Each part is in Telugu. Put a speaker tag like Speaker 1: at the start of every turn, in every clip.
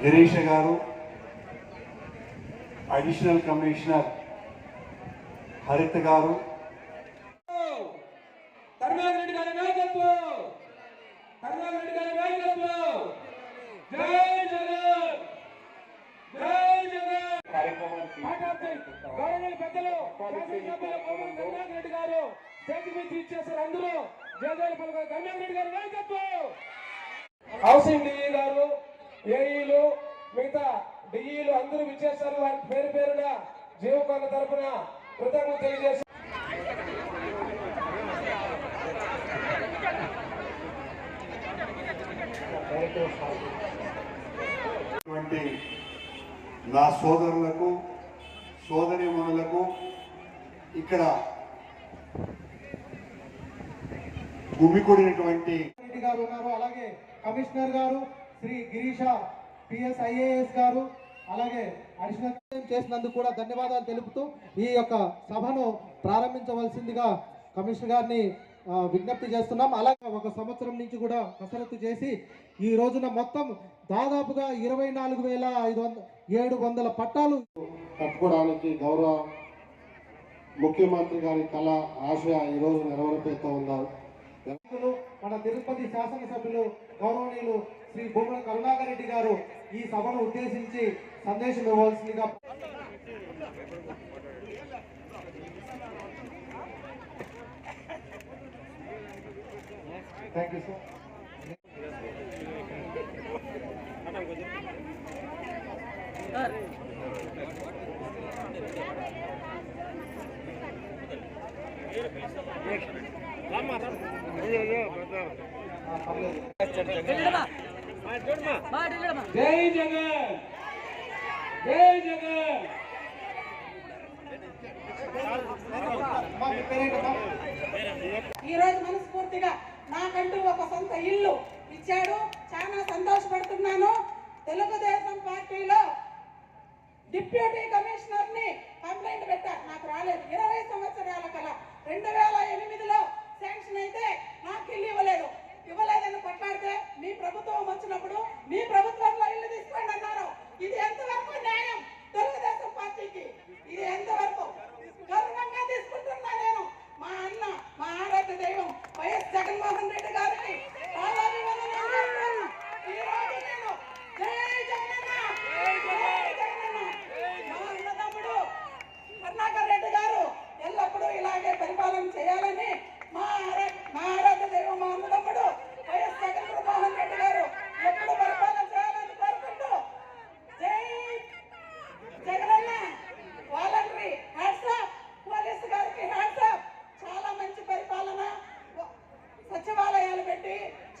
Speaker 1: గిరీష గారు అడిషనల్ కమిషనర్ హరిత గారు.
Speaker 2: హౌసింగ్ ఇచ్చేసారు వారి పేరు పేరున జీవకొండ తరపున కృతజ్ఞతలు తెలియజేస్తారు
Speaker 1: నా సోదరులకు సోదరిమణులకు ఇక్కడ గుమికూడినటువంటి
Speaker 3: గారు ఉన్నారు. అలాగే కమిషనర్ గారు శ్రీ గిరీష పిఎస్ ఐఏఎస్ గారు అలాగే అడిషనల్ చేసినందుకు కూడా ధన్యవాదాలు తెలుపుతూ ఈ యొక్క సభను ప్రారంభించవలసిందిగా కమిషనర్ గారిని విజ్ఞప్తి చేస్తున్నాం. అలాగే ఒక సంవత్సరం నుంచి కూడా కసరత్తు చేసి ఈ రోజున మొత్తం దాదాపుగా ఇరవై నాలుగు వేల ఐదు వంద ఏడు వందల పట్టాలు
Speaker 4: కట్టుకోవడానికి గౌరవ ముఖ్యమంత్రి గారి కళ ఆశయ ఈరోజు నెరవేరుతూ ఉన్నారు.
Speaker 3: మన తిరుపతి శాసనసభ్యులు గౌరవనీయులు శ్రీ భూమన కరుణాకర్ రెడ్డి గారు ఈ సభను ఉద్దేశించి సందేశం ఇవ్వవలసిందిగా థ్యాంక్ యూ సార్ పర్లేదు.
Speaker 2: జై జగన్. జై జగన్.
Speaker 3: అమ్మా, మీ పేరేంటమ్మా?
Speaker 5: ఈ రోజు మనస్ఫూర్తిగా నాకంటూ ఒక సొంత ఇల్లు ఇచ్చాడు. చాలా సంతోషపడుతున్నాను. తెలుగుదేశం పార్టీలో డిప్యూటీ కమిషనర్ని కంప్లైంట్ పెట్టా నాకు రాలేదు. ఇరవై సంవత్సరాల కల రెండు వేల ఎనిమిదిలో శాంక్షన్ అయితే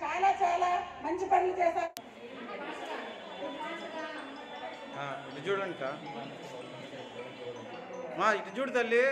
Speaker 5: చాలా చాలా మంచి పనులు చేశారు.
Speaker 6: ఇటు చూడండి మా ఇటు చూడు తల్లి.